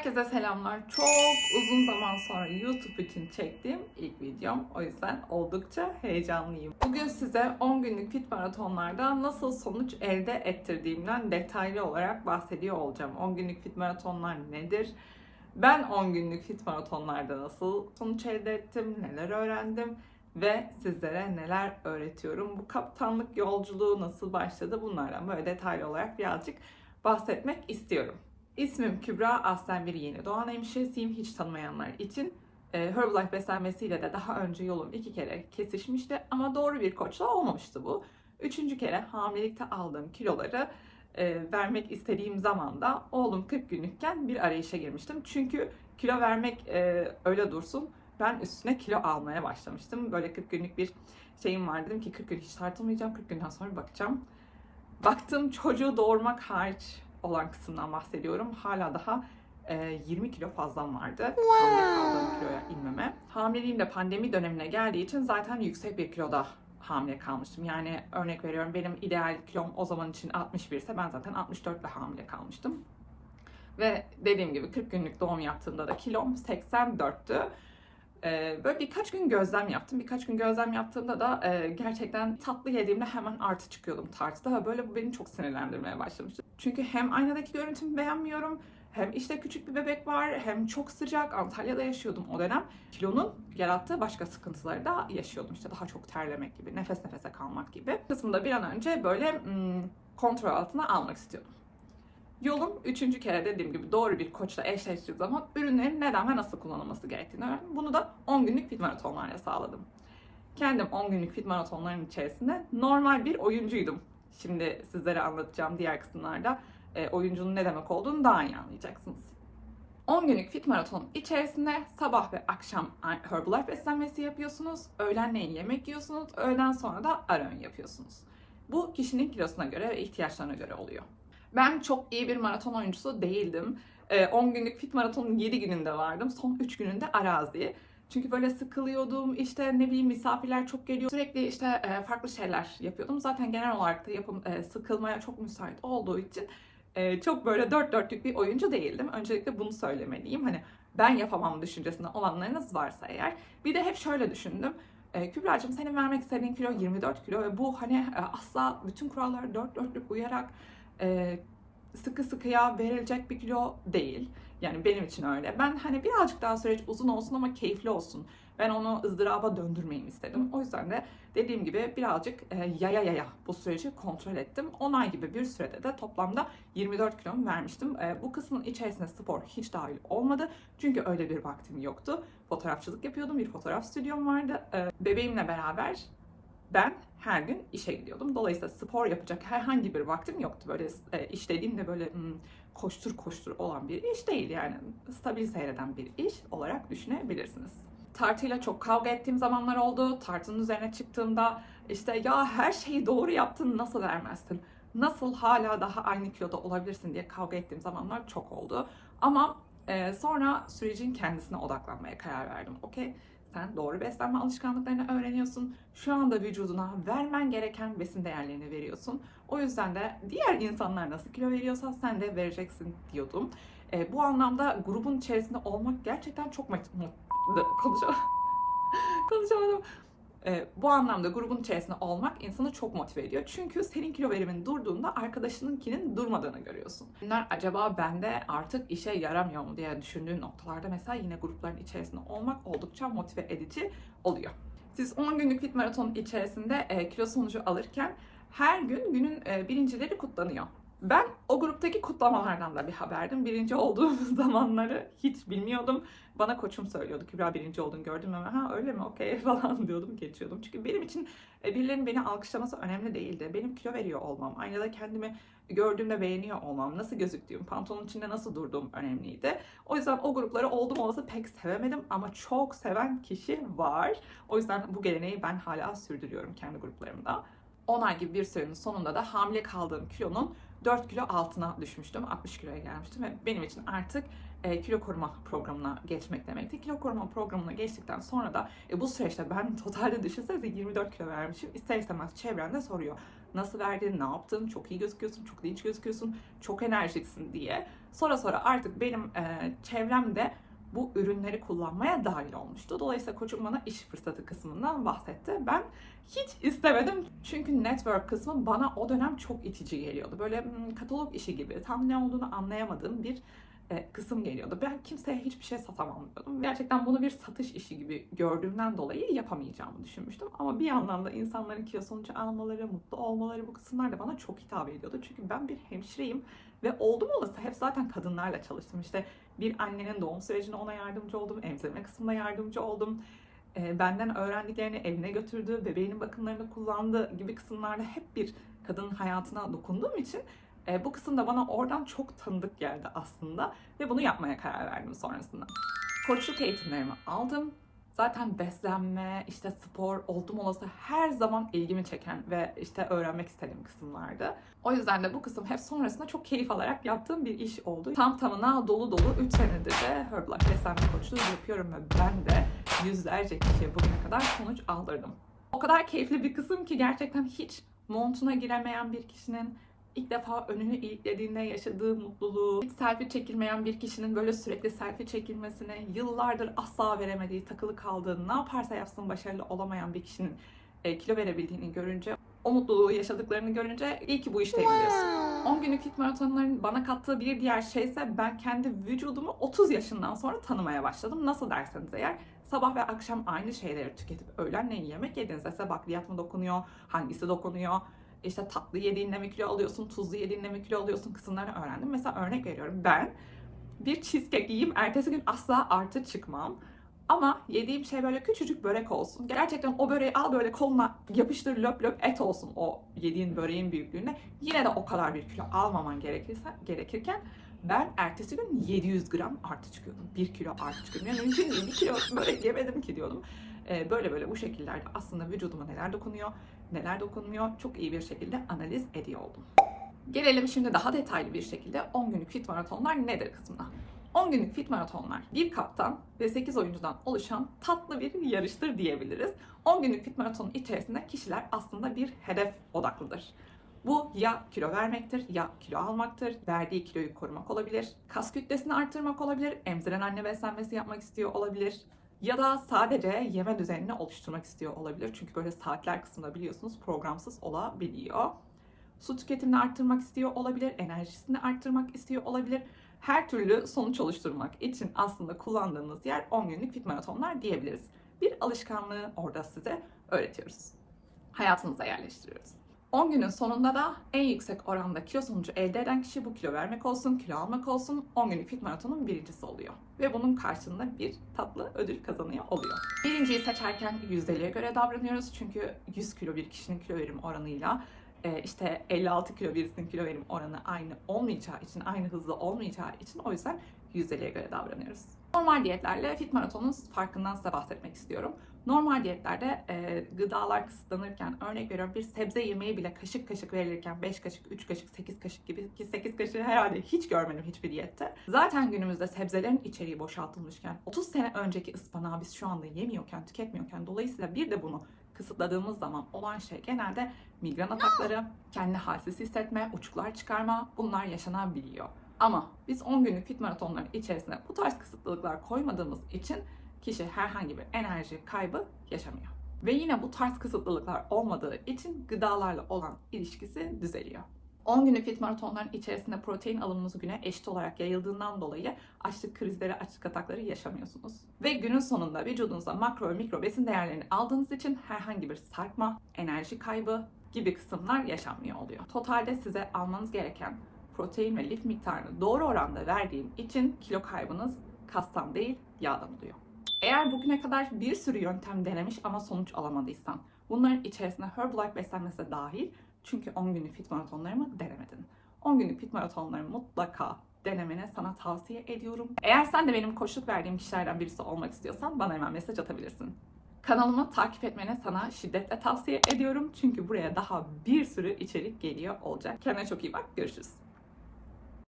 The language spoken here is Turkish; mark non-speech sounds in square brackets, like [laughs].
Herkese selamlar. Çok uzun zaman sonra YouTube için çektiğim ilk videom. O yüzden oldukça heyecanlıyım. Bugün size 10 günlük fit maratonlarda nasıl sonuç elde ettirdiğimden detaylı olarak bahsediyor olacağım. 10 günlük fit maratonlar nedir? Ben 10 günlük fit maratonlarda nasıl sonuç elde ettim, neler öğrendim ve sizlere neler öğretiyorum? Bu kaptanlık yolculuğu nasıl başladı? Bunlardan böyle detaylı olarak birazcık bahsetmek istiyorum. İsmim Kübra, aslen bir yeni doğan hemşiresiyim hiç tanımayanlar için. E, Herbalife beslenmesiyle de daha önce yolum iki kere kesişmişti ama doğru bir koçla olmamıştı bu. Üçüncü kere hamilelikte aldığım kiloları e, vermek istediğim zaman da oğlum 40 günlükken bir arayışa girmiştim. Çünkü kilo vermek e, öyle dursun ben üstüne kilo almaya başlamıştım. Böyle 40 günlük bir şeyim var dedim ki 40 gün hiç tartılmayacağım 40 günden sonra bakacağım. Baktım çocuğu doğurmak hariç olan kısımdan bahsediyorum. Hala daha e, 20 kilo fazlam vardı. Hamile kaldığım kiloya inmeme. Hamileliğim de pandemi dönemine geldiği için zaten yüksek bir kiloda hamile kalmıştım. Yani örnek veriyorum benim ideal kilom o zaman için 61 ise ben zaten 64 ile hamile kalmıştım. Ve dediğim gibi 40 günlük doğum yaptığımda da kilom 84'tü. Ee, böyle birkaç gün gözlem yaptım. Birkaç gün gözlem yaptığımda da e, gerçekten tatlı yediğimde hemen artı çıkıyordum tartıda. Böyle bu beni çok sinirlendirmeye başlamıştı. Çünkü hem aynadaki görüntümü beğenmiyorum, hem işte küçük bir bebek var, hem çok sıcak. Antalya'da yaşıyordum o dönem. Kilonun yarattığı başka sıkıntıları da yaşıyordum. İşte daha çok terlemek gibi, nefes nefese kalmak gibi. Kısmında bir an önce böyle hmm, kontrol altına almak istiyordum. Yolum üçüncü kere dediğim gibi doğru bir koçla eşleştiği zaman ürünlerin neden ve nasıl kullanılması gerektiğini öğrendim. Bunu da 10 günlük fit maratonlarla sağladım. Kendim 10 günlük fit maratonların içerisinde normal bir oyuncuydum. Şimdi sizlere anlatacağım diğer kısımlarda e, oyuncunun ne demek olduğunu daha iyi anlayacaksınız. 10 günlük fit maraton içerisinde sabah ve akşam Herbalife beslenmesi yapıyorsunuz. Öğlenleyin yemek yiyorsunuz. Öğleden sonra da ara yapıyorsunuz. Bu kişinin kilosuna göre ve ihtiyaçlarına göre oluyor. Ben çok iyi bir maraton oyuncusu değildim. Ee, 10 günlük fit maratonun 7 gününde vardım. Son 3 gününde arazi. Çünkü böyle sıkılıyordum, işte ne bileyim misafirler çok geliyor. Sürekli işte e, farklı şeyler yapıyordum. Zaten genel olarak da yapım e, sıkılmaya çok müsait olduğu için e, çok böyle dört dörtlük bir oyuncu değildim. Öncelikle bunu söylemeliyim. Hani ben yapamam düşüncesinde olanlarınız varsa eğer. Bir de hep şöyle düşündüm. Kübra'cığım senin vermek istediğin kilo 24 kilo ve bu hani asla bütün kurallara dört dörtlük uyarak sıkı sıkıya verilecek bir kilo değil. Yani benim için öyle. Ben hani birazcık daha süreç uzun olsun ama keyifli olsun. Ben onu ızdıraba döndürmeyeyim istedim. O yüzden de dediğim gibi birazcık yaya yaya bu süreci kontrol ettim. 10 ay gibi bir sürede de toplamda 24 kilomu vermiştim. Bu kısmın içerisinde spor hiç dahil olmadı. Çünkü öyle bir vaktim yoktu. Fotoğrafçılık yapıyordum. Bir fotoğraf stüdyom vardı. Bebeğimle beraber ben her gün işe gidiyordum. Dolayısıyla spor yapacak herhangi bir vaktim yoktu. Böyle e, iş dediğimde böyle hmm, koştur koştur olan bir iş değil yani stabil seyreden bir iş olarak düşünebilirsiniz. Tartıyla çok kavga ettiğim zamanlar oldu. Tartının üzerine çıktığımda işte ya her şeyi doğru yaptın nasıl vermezsin? Nasıl hala daha aynı kiloda olabilirsin diye kavga ettiğim zamanlar çok oldu. Ama e, sonra sürecin kendisine odaklanmaya karar verdim. Okey sen doğru beslenme alışkanlıklarını öğreniyorsun. Şu anda vücuduna vermen gereken besin değerlerini veriyorsun. O yüzden de diğer insanlar nasıl kilo veriyorsa sen de vereceksin diyordum. E, bu anlamda grubun içerisinde olmak gerçekten çok mutlu. [laughs] Konuşamadım. Konuşamadım. E, bu anlamda grubun içerisinde olmak insanı çok motive ediyor. Çünkü senin kilo verimin durduğunda arkadaşınınkinin durmadığını görüyorsun. Bunlar acaba bende artık işe yaramıyor mu diye düşündüğün noktalarda mesela yine grupların içerisinde olmak oldukça motive edici oluyor. Siz 10 günlük fit maraton içerisinde e, kilo sonucu alırken her gün günün e, birincileri kutlanıyor. Ben o gruptaki kutlamalardan da bir haberdim. Birinci olduğum [laughs] zamanları hiç bilmiyordum. Bana koçum söylüyordu. Kübra birinci oldun gördüm ama ha öyle mi okey [laughs] falan diyordum geçiyordum. Çünkü benim için e, birilerinin beni alkışlaması önemli değildi. Benim kilo veriyor olmam, aynada kendimi gördüğümde beğeniyor olmam, nasıl gözüktüğüm, pantolonun içinde nasıl durduğum önemliydi. O yüzden o grupları oldum olası pek sevemedim ama çok seven kişi var. O yüzden bu geleneği ben hala sürdürüyorum kendi gruplarımda. 10 ay gibi bir sürenin sonunda da hamile kaldığım kilonun 4 kilo altına düşmüştüm. 60 kiloya gelmiştim ve benim için artık e, kilo koruma programına geçmek demekti. Kilo koruma programına geçtikten sonra da e, bu süreçte ben [laughs] totalde düşünsenize 24 kilo vermişim. İster istemez çevrende soruyor. Nasıl verdin, ne yaptın, çok iyi gözüküyorsun, çok dinç gözüküyorsun, çok enerjiksin diye. Sonra sonra artık benim e, çevremde bu ürünleri kullanmaya dahil olmuştu. Dolayısıyla koçum bana iş fırsatı kısmından bahsetti. Ben hiç istemedim. Çünkü network kısmı bana o dönem çok itici geliyordu. Böyle hmm, katalog işi gibi tam ne olduğunu anlayamadığım bir e, kısım geliyordu. Ben kimseye hiçbir şey satamam diyordum. Gerçekten bunu bir satış işi gibi gördüğümden dolayı yapamayacağımı düşünmüştüm. Ama bir yandan da insanların kilo sonucu almaları, mutlu olmaları bu kısımlar da bana çok hitap ediyordu. Çünkü ben bir hemşireyim ve oldum olası hep zaten kadınlarla çalıştım. İşte bir annenin doğum sürecine ona yardımcı oldum, emzirme kısmında yardımcı oldum. E, benden öğrendiklerini evine götürdü, bebeğinin bakımlarını kullandı gibi kısımlarda hep bir kadının hayatına dokunduğum için e, bu kısım da bana oradan çok tanıdık geldi aslında ve bunu yapmaya karar verdim sonrasında. Koçluk eğitimlerimi aldım. Zaten beslenme, işte spor, oldum olası her zaman ilgimi çeken ve işte öğrenmek istediğim kısımlardı. O yüzden de bu kısım hep sonrasında çok keyif alarak yaptığım bir iş oldu. Tam tamına dolu dolu 3 senedir de Herbalife beslenme koçluğu yapıyorum ve ben de yüzlerce kişiye bugüne kadar sonuç aldırdım. O kadar keyifli bir kısım ki gerçekten hiç montuna giremeyen bir kişinin ilk defa önünü iliklediğinde yaşadığı mutluluğu, hiç selfie çekilmeyen bir kişinin böyle sürekli selfie çekilmesine, yıllardır asla veremediği, takılı kaldığı, ne yaparsa yapsın başarılı olamayan bir kişinin e, kilo verebildiğini görünce, o mutluluğu yaşadıklarını görünce iyi ki bu işteyim diyorsun. 10 günlük fit maratonların bana kattığı bir diğer şey ise ben kendi vücudumu 30 yaşından sonra tanımaya başladım. Nasıl derseniz eğer sabah ve akşam aynı şeyleri tüketip öğlenleyin yemek yediğinizde size bakliyat mı dokunuyor, hangisi dokunuyor, işte tatlı yediğinde mi kilo alıyorsun, tuzlu yediğinde mi kilo alıyorsun kısımlarını öğrendim. Mesela örnek veriyorum ben bir cheesecake yiyeyim, ertesi gün asla artı çıkmam. Ama yediğim şey böyle küçücük börek olsun. Gerçekten o böreği al böyle koluna yapıştır löp löp et olsun o yediğin böreğin büyüklüğünde. Yine de o kadar bir kilo almaman gerekirse, gerekirken ben ertesi gün 700 gram artı çıkıyordum. 1 kilo artı çıkıyordum. Yani mümkün değil 1 kilo börek yemedim ki diyordum. Ee, böyle böyle bu şekillerde aslında vücuduma neler dokunuyor, neler dokunmuyor çok iyi bir şekilde analiz ediyor oldum. Gelelim şimdi daha detaylı bir şekilde 10 günlük fit maratonlar nedir kısmına. 10 günlük fit maratonlar bir kaptan ve 8 oyuncudan oluşan tatlı bir yarıştır diyebiliriz. 10 günlük fit maratonun içerisinde kişiler aslında bir hedef odaklıdır. Bu ya kilo vermektir, ya kilo almaktır, verdiği kiloyu korumak olabilir, kas kütlesini arttırmak olabilir, emziren anne beslenmesi yapmak istiyor olabilir, ya da sadece yeme düzenini oluşturmak istiyor olabilir. Çünkü böyle saatler kısmında biliyorsunuz programsız olabiliyor. Su tüketimini arttırmak istiyor olabilir, enerjisini arttırmak istiyor olabilir. Her türlü sonuç oluşturmak için aslında kullandığımız yer 10 günlük fit maratonlar diyebiliriz. Bir alışkanlığı orada size öğretiyoruz. Hayatınıza yerleştiriyoruz. 10 günün sonunda da en yüksek oranda kilo sonucu elde eden kişi bu kilo vermek olsun, kilo almak olsun 10 günlük fit maratonun birincisi oluyor. Ve bunun karşılığında bir tatlı ödül kazanıyor oluyor. Birinciyi seçerken yüzdeliğe göre davranıyoruz. Çünkü 100 kilo bir kişinin kilo verim oranıyla e, işte 56 kilo birisinin kilo verim oranı aynı olmayacağı için, aynı hızlı olmayacağı için o yüzden yüzdeliğe göre davranıyoruz. Normal diyetlerle fit maratonun farkından size bahsetmek istiyorum. Normal diyetlerde e, gıdalar kısıtlanırken örnek veriyorum bir sebze yemeği bile kaşık kaşık verilirken 5 kaşık, 3 kaşık, 8 kaşık gibi ki 8 kaşığı herhalde hiç görmedim hiçbir diyette. Zaten günümüzde sebzelerin içeriği boşaltılmışken 30 sene önceki ıspanağı biz şu anda yemiyorken, tüketmiyorken dolayısıyla bir de bunu kısıtladığımız zaman olan şey genelde migren atakları, kendi halsiz hissetme, uçuklar çıkarma bunlar yaşanabiliyor. Ama biz 10 günlük fit maratonların içerisine bu tarz kısıtlılıklar koymadığımız için kişi herhangi bir enerji kaybı yaşamıyor. Ve yine bu tarz kısıtlılıklar olmadığı için gıdalarla olan ilişkisi düzeliyor. 10 günlük fit maratonların içerisinde protein alımınız güne eşit olarak yayıldığından dolayı açlık krizleri, açlık atakları yaşamıyorsunuz. Ve günün sonunda vücudunuza makro ve mikro besin değerlerini aldığınız için herhangi bir sarkma, enerji kaybı gibi kısımlar yaşanmıyor oluyor. Totalde size almanız gereken protein ve lif miktarını doğru oranda verdiğim için kilo kaybınız kastan değil yağdan oluyor. Eğer bugüne kadar bir sürü yöntem denemiş ama sonuç alamadıysan, bunların içerisine Herbalife beslenmesi dahil çünkü 10 günlük fit maratonlarımı denemedin. 10 günlük fit maratonlarımı mutlaka denemeni sana tavsiye ediyorum. Eğer sen de benim koşuluk verdiğim kişilerden birisi olmak istiyorsan bana hemen mesaj atabilirsin. Kanalımı takip etmeni sana şiddetle tavsiye ediyorum. Çünkü buraya daha bir sürü içerik geliyor olacak. Kendine çok iyi bak. Görüşürüz.